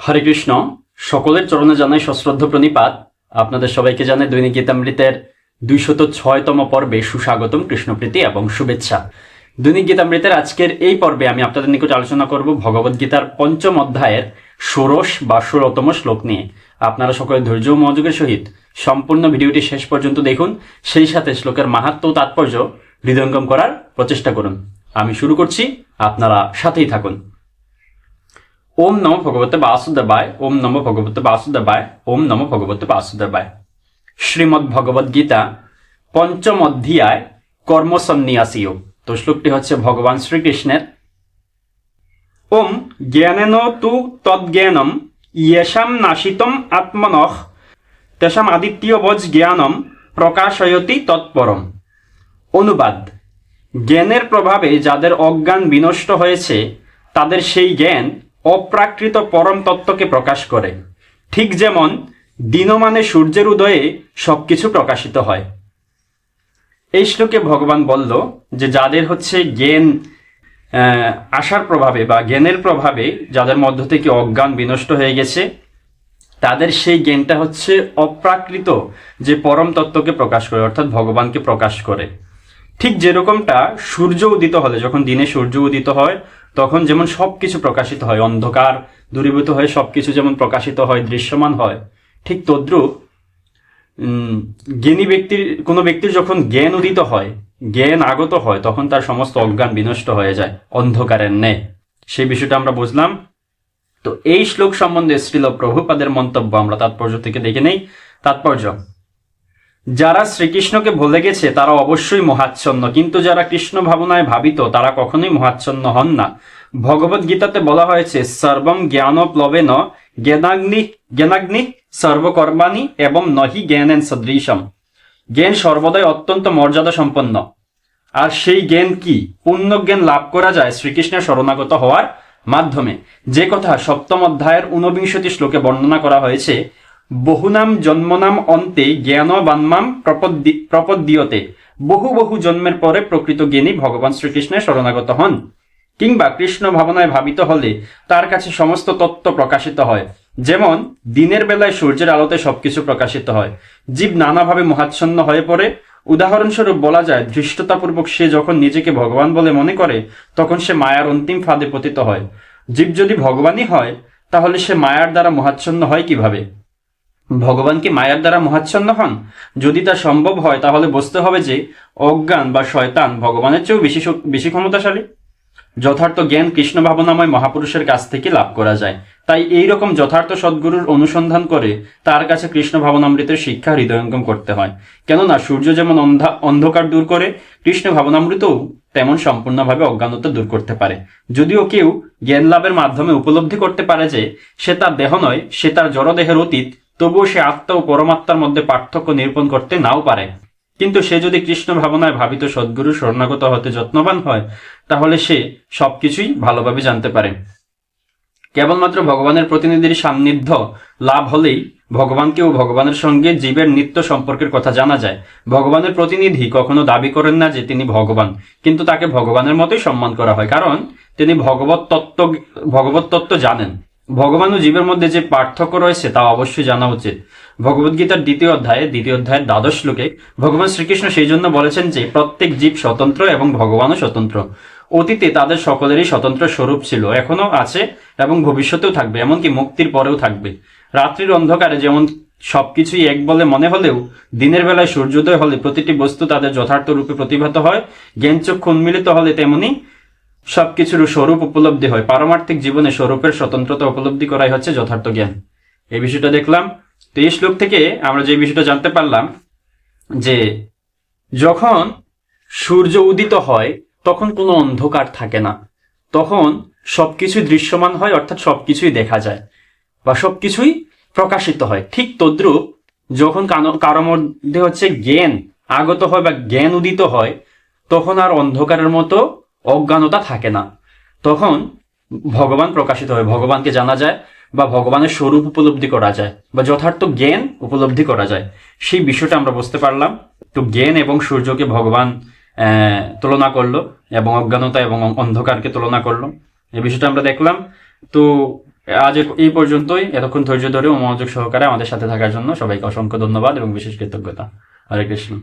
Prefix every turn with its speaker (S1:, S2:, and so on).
S1: হরে কৃষ্ণ। সকলের চরণে জানাই সশ্রদ্ধ প্রণিপাত। আপনাদের সবাইকে জানাই দৈনিক গীতামৃতের দুইশত ছয়তম পর্বে সুস্বাগতম কৃষ্ণপ্রীতি এবং শুভেচ্ছা। দৈনিক গীতামৃতের আজকের এই পর্বে আমি আপনাদের নিকট আলোচনা করব ভগবদ গীতার পঞ্চম অধ্যায়ের ষোড়শ বা ষোলতম শ্লোক নিয়ে। আপনারা সকলে ধৈর্য ও মনোযোগের সহিত সম্পূর্ণ ভিডিওটি শেষ পর্যন্ত দেখুন। সেই সাথে শ্লোকের মাহাত্ম তাৎপর্য হৃদয়ঙ্গম করার প্রচেষ্টা করুন। আমি শুরু করছি। আপনারা সাথেই থাকুন। ওম নম ভগবতে বাসুদেবায়, ওম নম ভগবতে বাসুদেবায়, ওম নম ভগবতে বাসুদেবায়। শ্রীমদ্ ভগবদ গীতা পঞ্চম অধ্যায় কর্মসন্ন্যাসীয় তো শ্লোকটি হচ্ছে ভগবান শ্রীকৃষ্ণের। ওম জ্ঞানেন তু তদ্জ্ঞানম ইয়েষাম নাশিতম আত্মনঃ, তেষাম আদিত্যবজ জ্ঞানম, প্রকাশয়তি তৎপরম। অনুবাদ, জ্ঞানের প্রভাবে যাদের অজ্ঞান বিনষ্ট হয়েছে, তাদের সেই জ্ঞান অপ্রাকৃত পরম তত্ত্বকে প্রকাশ করে। ঠিক যেমন দিনমানে সূর্যের উদয়ে সবকিছু প্রকাশিত হয়। এই শ্লোকে ভগবান বলল যে যাদের হচ্ছে জ্ঞান আসার প্রভাবে বা জ্ঞানের প্রভাবে যাদের মধ্য থেকে অজ্ঞান বিনষ্ট হয়ে গেছে, তাদের সেই জ্ঞানটা হচ্ছে অপ্রাকৃত যে পরম তত্ত্বকে প্রকাশ করে, অর্থাৎ ভগবানকে প্রকাশ করে। ঠিক যেরকমটা সূর্য উদিত হলে, যখন দিনে সূর্য উদিত হয় তখন যেমন সবকিছু প্রকাশিত হয়, অন্ধকার, দূরীভূত হয়ে সবকিছু যেমন প্রকাশিত হয়, দৃশ্যমান হয়, ঠিক তদ্রুপ জ্ঞানী ব্যক্তির, কোনো ব্যক্তির যখন জ্ঞান উদিত হয়, জ্ঞান আগত হয়, তখন তার সমস্ত অজ্ঞান বিনষ্ট হয়ে যায়, অন্ধকারের ন্যায়। সেই বিষয়টা আমরা বুঝলাম। তো এই শ্লোক সম্বন্ধে শ্রীল প্রভুপাদের মন্তব্য আমরা তাৎপর্য থেকে দেখে নেই। তাৎপর্য যারা শ্রীকৃষ্ণকে ভুলে গেছে, তারা অবশ্যই মহাচ্ছন্ন। কিন্তু যারা কৃষ্ণ ভাবনায় ভাবিত, তারা কখনোই মহাচ্ছন্ন হন না। ভগবত গীতাতে বলা হয়েছে সর্বম জ্ঞান প্লবেন জ্ঞানাগ্নি জ্ঞানাগ্নি সর্বকর্মাণি এবং নহি জ্ঞানেন সদৃশম। জ্ঞান সর্বদাই অত্যন্ত মর্যাদা সম্পন্ন আর সেই জ্ঞান কি? পূর্ণ জ্ঞান লাভ করা যায় শ্রীকৃষ্ণের শরণাগত হওয়ার মাধ্যমে। যে কথা সপ্তম অধ্যায়ের ঊনবিংশতি শ্লোকে বর্ণনা করা হয়েছে বহুনাম, জন্মনাম, অন্তে জ্ঞান বান্মাম প্রপদ্দি- প্রপদ্যিয়তে। বহু বহু জন্মের পরে প্রকৃত জ্ঞানী ভগবান শ্রীকৃষ্ণের শরণাগত হন। কিংবা কৃষ্ণ ভাবনায় ভাবিত হলে তার কাছে সমস্ত তত্ত্ব প্রকাশিত হয়। যেমন, দিনের বেলায় সূর্যের আলোতে সবকিছু প্রকাশিত হয়। জীব নানাভাবে মহাচ্ছন্ন হয়ে পড়ে। উদাহরণস্বরূপ বলা যায়, ধৃষ্টতাপূর্বক সে যখন নিজেকে ভগবান বলে মনে করে, তখন সে মায়ার অন্তিম ফাঁদে পতিত হয়। জীব যদি ভগবানই হয়, তাহলে সে মায়ার দ্বারা মহাচ্ছন্ন হয় কীভাবে? ভগবান কি মায়ার দ্বারা মহাচ্ছন্ন হন? যদি তা সম্ভব হয়, তাহলে বুঝতে হবে যে অজ্ঞান বা শয়তান ভগবানের চেয়েও বেশি বেশি ক্ষমতাশালী। যথার্থ জ্ঞান কৃষ্ণ ভাবনাময় মহাপুরুষের কাছ থেকে লাভ করা যায়। তাই এই রকম যথার্থ সদ্গুরুর অনুসন্ধান করে তার কাছে কৃষ্ণ ভাবনামৃতের শিক্ষা হৃদয়ঙ্গম করতে হয়। কেননা সূর্য যেমন অন্ধা অন্ধকার দূর করে, কৃষ্ণ ভাবনামৃতও তেমন সম্পূর্ণভাবে অজ্ঞানতা দূর করতে পারে। যদিও কেউ জ্ঞান লাভের মাধ্যমে উপলব্ধি করতে পারে যে, সে তার দেহ নয়, সে তার জড়দেহের অতীত তবুও সে আত্মা ও পরমাত্মার মধ্যে পার্থক্য নিরূপণ করতে নাও পারে। কিন্তু সে যদি কৃষ্ণ ভাবনায় ভাবিত সদ্গুরু শরণাগত হতে যত্নবান হয়, তাহলে সে সবকিছুই ভালোভাবে জানতে পারে। কেবলমাত্র ভগবানের প্রতিনিধির সান্নিধ্য লাভ হলেই ভগবানকে ও ভগবানের সঙ্গে জীবের নিত্য সম্পর্কের কথা জানা যায়। ভগবানের প্রতিনিধি কখনো দাবি করেন না যে তিনি ভগবান, কিন্তু তাকে ভগবানের মতোই সম্মান করা হয়, কারণ তিনি ভগবত তত্ত্ব ভগবত তত্ত্ব জানেন। ভগবান ও জীবের মধ্যে যে পার্থক্য রয়েছে তা অবশ্যই জানা উচিত। ভগবদ্গীতার দ্বিতীয় অধ্যায়ে, দ্বিতীয় অধ্যায়ের দ্বাদশ শ্লোকে ভগবান শ্রীকৃষ্ণ সেই জন্য বলেছেন যে, প্রত্যেক জীব স্বতন্ত্র এবং ভগবানও স্বতন্ত্র। অতীতে তাদের সকলেরই স্বতন্ত্র স্বরূপ ছিল এখনও আছে এবং ভবিষ্যতেও থাকবে, এমনকি মুক্তির পরেও থাকবে। রাত্রির অন্ধকারে যেমন সবকিছুই এক বলে মনে হলেও, দিনের বেলায় সূর্যোদয় হলে প্রতিটি বস্তু তাদের যথার্থ রূপে প্রতিভাত হয়, জ্ঞানচক্ষু উন্মিলিত হলে তেমনি সবকিছুর স্বরূপ উপলব্ধি হয়। পারমার্থিক জীবনে স্বরূপের স্বতন্ত্রতা উপলব্ধি করাই হচ্ছে যথার্থ জ্ঞান। এই বিষয়টা দেখলাম। তো এই শ্লোক থেকে আমরা যে বিষয়টা জানতে পারলাম, যে যখন সূর্য উদিত হয়, তখন কোনো অন্ধকার থাকে না। তখন সবকিছুই দৃশ্যমান হয়, অর্থাৎ সবকিছুই দেখা যায় বা সবকিছুই প্রকাশিত হয়। ঠিক তদ্রূপ যখন কারও মধ্যে হচ্ছে জ্ঞান আগত হয় বা জ্ঞান উদিত হয়, তখন আর অন্ধকারের মতো অজ্ঞানতা থাকে না। তখন ভগবান প্রকাশিত হয়, ভগবানকে জানা যায় বা ভগবানের স্বরূপ উপলব্ধি করা যায় বা যথার্থ জ্ঞান উপলব্ধি করা যায়। সেই বিষয়টা আমরা বুঝতে পারলাম। তো জ্ঞান এবং সূর্যকে ভগবান তুলনা করল এবং অজ্ঞানতা এবং অন্ধকারকে তুলনা করল। এই বিষয়টা আমরা দেখলাম। তো আজ এই পর্যন্তই। এতক্ষণ ধৈর্য ধরে ও মনোযোগ সহকারে আমাদের সাথে থাকার জন্য সবাইকে অসংখ্য ধন্যবাদ এবং বিশেষ কৃতজ্ঞতা। হরে কৃষ্ণ।